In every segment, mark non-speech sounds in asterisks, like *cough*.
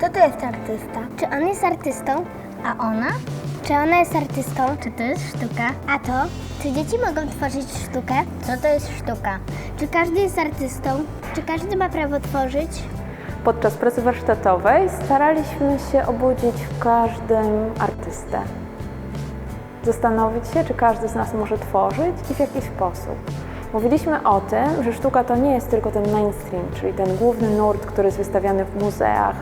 Kto to jest artysta? Czy on jest artystą? A ona? Czy ona jest artystą? Czy to jest sztuka? A to? Czy dzieci mogą tworzyć sztukę? Co to jest sztuka? Czy każdy jest artystą? Czy każdy ma prawo tworzyć? Podczas pracy warsztatowej staraliśmy się obudzić w każdym artystę. Zastanowić się, czy każdy z nas może tworzyć i w jaki sposób. Mówiliśmy o tym, że sztuka to nie jest tylko ten mainstream, czyli ten główny nurt, który jest wystawiany w muzeach,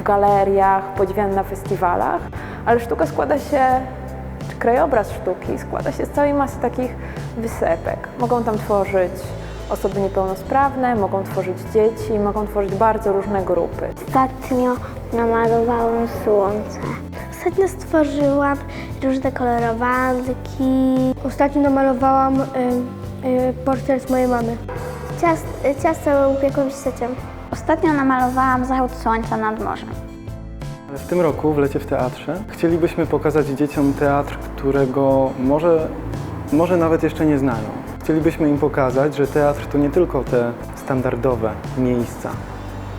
w galeriach, podziwiany na festiwalach, ale sztuka składa się, czy krajobraz sztuki składa się z całej masy takich wysepek. Mogą tam tworzyć osoby niepełnosprawne, mogą tworzyć dzieci, mogą tworzyć bardzo różne grupy. Ostatnio namalowałam słońce. Ostatnio stworzyłam różne kolorowanki. Ostatnio namalowałam y, y, portret mojej mamy. Ciast, ciasto upiekłam z. Ostatnio namalowałam zachód słońca nad morzem. W tym roku w Lecie w Teatrze chcielibyśmy pokazać dzieciom teatr, którego może, może nawet jeszcze nie znają. Chcielibyśmy im pokazać, że teatr to nie tylko te standardowe miejsca,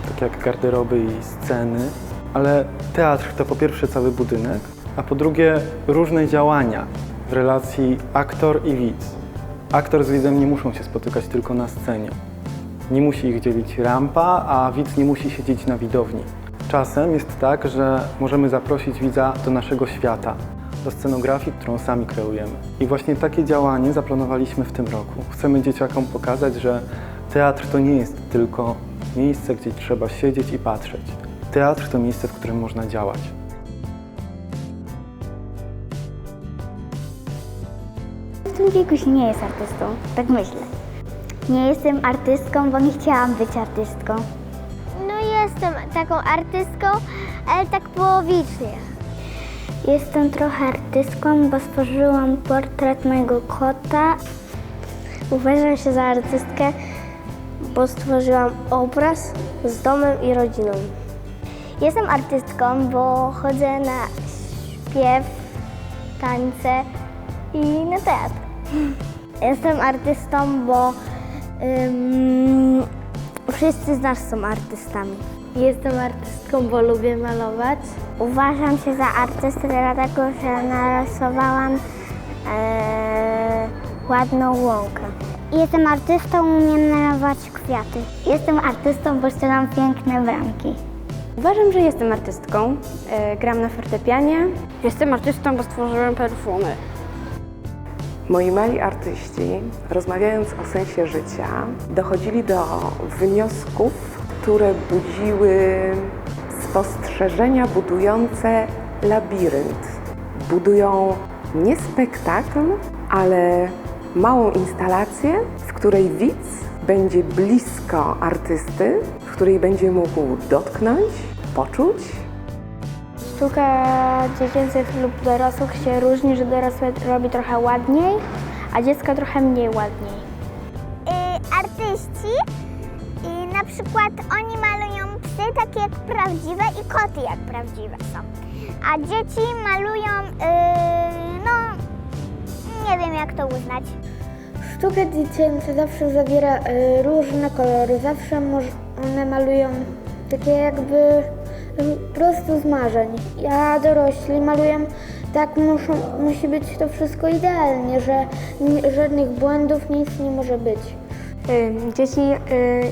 tak jak garderoby i sceny, ale teatr to po pierwsze cały budynek, a po drugie różne działania w relacji aktor i widz. Aktor z widzem nie muszą się spotykać tylko na scenie. Nie musi ich dzielić rampa, a widz nie musi siedzieć na widowni. Czasem jest tak, że możemy zaprosić widza do naszego świata, do scenografii, którą sami kreujemy. I właśnie takie działanie zaplanowaliśmy w tym roku. Chcemy dzieciakom pokazać, że teatr to nie jest tylko miejsce, gdzie trzeba siedzieć i patrzeć. Teatr to miejsce, w którym można działać. W tym wieku się nie jest artystą, tak myślę. Nie jestem artystką, bo nie chciałam być artystką. No jestem taką artystką, ale tak połowicznie. Jestem trochę artystką, bo stworzyłam portret mojego kota. Uważam się za artystkę, bo stworzyłam obraz z domem i rodziną. Jestem artystką, bo chodzę na śpiew, tańce i na teatr. *laughs* Jestem artystą, bo wszyscy z nas są artystami. Jestem artystką, bo lubię malować. Uważam się za artystę, dlatego że narysowałam e, ładną łąkę. Jestem artystą, umiem malować kwiaty. Jestem artystą, bo strzelam piękne bramki. Uważam, że jestem artystką. E, gram na fortepianie. Jestem artystą, bo stworzyłem perfumy. Moi mali artyści, rozmawiając o sensie życia, dochodzili do wniosków, które budziły spostrzeżenia budujące labirynt. Budują nie spektakl, ale małą instalację, w której widz będzie blisko artysty, w której będzie mógł dotknąć, poczuć Sztuka dziecięcych lub dorosłych się różni, że dorosłe robi trochę ładniej, a dziecko trochę mniej ładniej. Y, artyści, y, na przykład oni malują psy takie jak prawdziwe i koty jak prawdziwe są. A dzieci malują, y, no nie wiem jak to uznać. Sztuka dziecięca zawsze zawiera y, różne kolory, zawsze one malują takie jakby prosto z marzeń. A dorośli malują tak, muszą, musi być to wszystko idealnie, że żadnych błędów, nic nie może być. Dzieci y,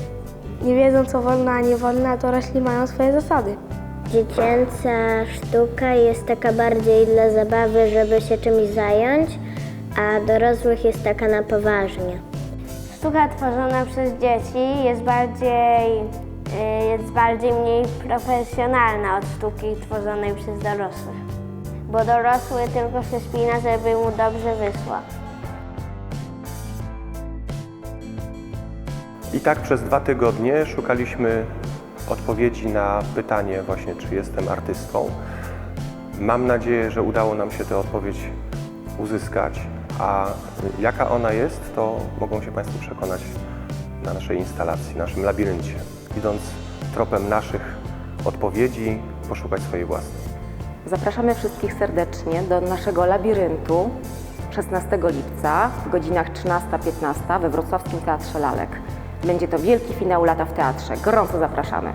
nie wiedzą co wolno, a nie wolno, a dorośli mają swoje zasady. Dziecięca sztuka jest taka bardziej dla zabawy, żeby się czymś zająć, a dorosłych jest taka na poważnie. Sztuka tworzona przez dzieci jest bardziej, jest bardziej mniej profesjonalna od sztuki tworzonej przez dorosłych. Bo dorosły tylko się spina, żeby mu dobrze wyszło. I tak przez dwa tygodnie szukaliśmy odpowiedzi na pytanie właśnie, czy jestem artystą. Mam nadzieję, że udało nam się tę odpowiedź uzyskać, a jaka ona jest, to mogą się Państwo przekonać na naszej instalacji, naszym labiryncie. Idąc tropem naszych odpowiedzi, poszukać swojej własnej. Zapraszamy wszystkich serdecznie do naszego labiryntu 16 lipca w godzinach 13-15 we Wrocławskim Teatrze Lalek. Będzie to wielki finał lata w teatrze. Gorąco zapraszamy.